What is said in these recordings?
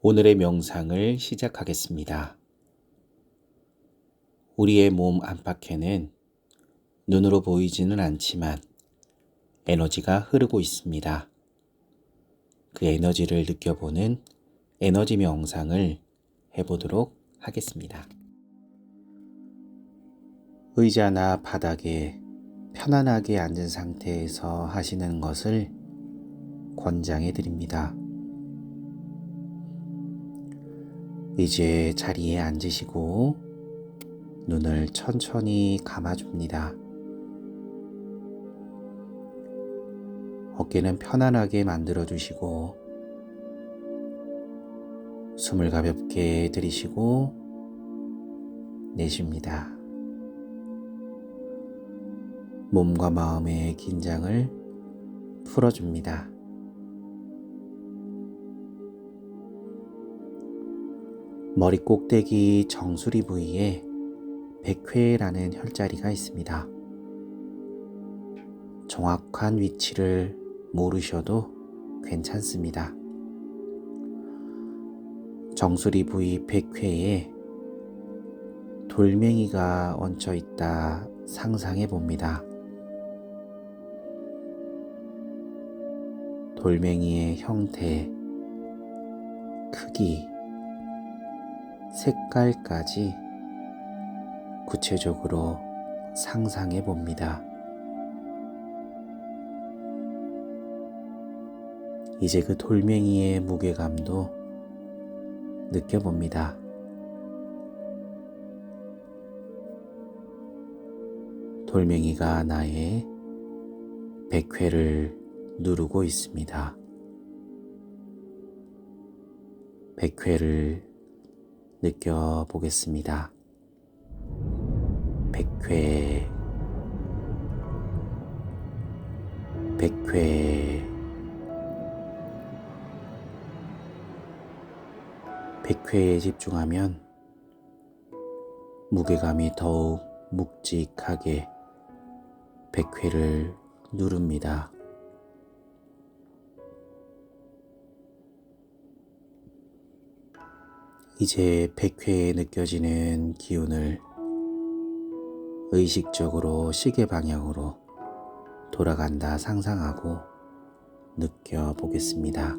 오늘의 명상을 시작하겠습니다. 우리의 몸 안팎에는 눈으로 보이지는 않지만 에너지가 흐르고 있습니다. 그 에너지를 느껴보는 에너지 명상을 해보도록 하겠습니다. 의자나 바닥에 편안하게 앉은 상태에서 하시는 것을 권장해 드립니다. 이제 자리에 앉으시고 눈을 천천히 감아줍니다. 어깨는 편안하게 만들어 주시고 숨을 가볍게 들이시고 내쉽니다. 몸과 마음의 긴장을 풀어줍니다. 머리 꼭대기 정수리 부위에 백회라는 혈자리가 있습니다. 정확한 위치를 모르셔도 괜찮습니다. 정수리 부위 백회에 돌멩이가 얹혀 있다 상상해 봅니다. 돌멩이의 형태, 크기, 색깔까지 구체적으로 상상해 봅니다. 이제 그 돌멩이의 무게감도 느껴봅니다. 돌멩이가 나의 백회를 누르고 있습니다. 백회를 느껴보겠습니다. 백회, 백회, 백회에 집중하면 무게감이 더욱 묵직하게 백회를 누릅니다. 이제 백회에 느껴지는 기운을 의식적으로 시계 방향으로 돌아간다 상상하고 느껴보겠습니다.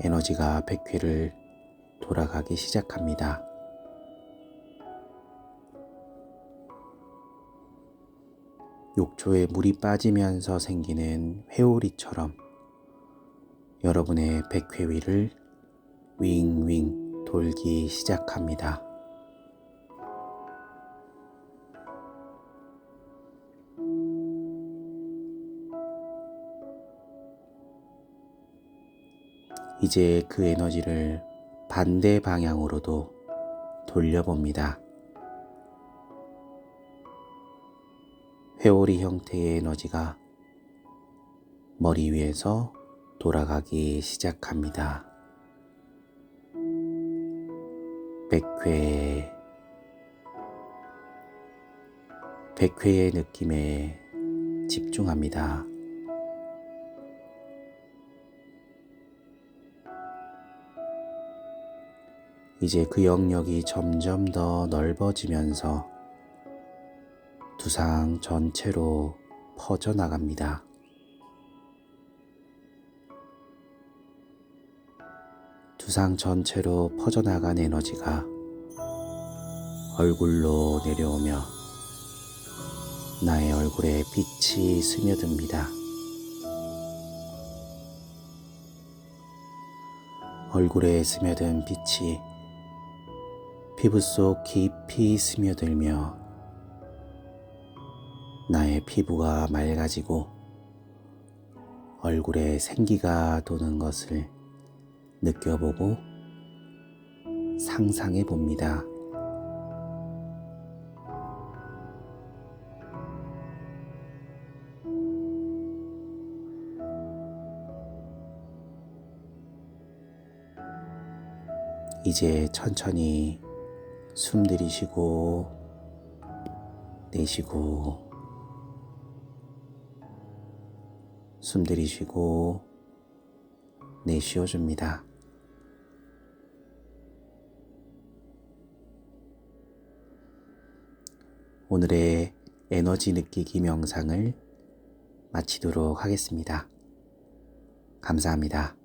에너지가 백회를 돌아가기 시작합니다. 욕조에 물이 빠지면서 생기는 회오리처럼 여러분의 백회 위를 윙윙 돌기 시작합니다. 이제 그 에너지를 반대 방향으로도 돌려봅니다. 회오리 형태의 에너지가 머리 위에서 돌아가기 시작합니다. 백회, 백회의 느낌에 집중합니다. 이제 그 영역이 점점 더 넓어지면서 두상 전체로 퍼져나갑니다. 두상 전체로 퍼져나간 에너지가 얼굴로 내려오며 나의 얼굴에 빛이 스며듭니다. 얼굴에 스며든 빛이 피부 속 깊이 스며들며 나의 피부가 맑아지고 얼굴에 생기가 도는 것을 느껴보고 상상해 봅니다. 이제 천천히 숨 들이쉬고 내쉬고 숨 들이쉬고 내쉬어 줍니다. 오늘의 에너지 느끼기 명상을 마치도록 하겠습니다. 감사합니다.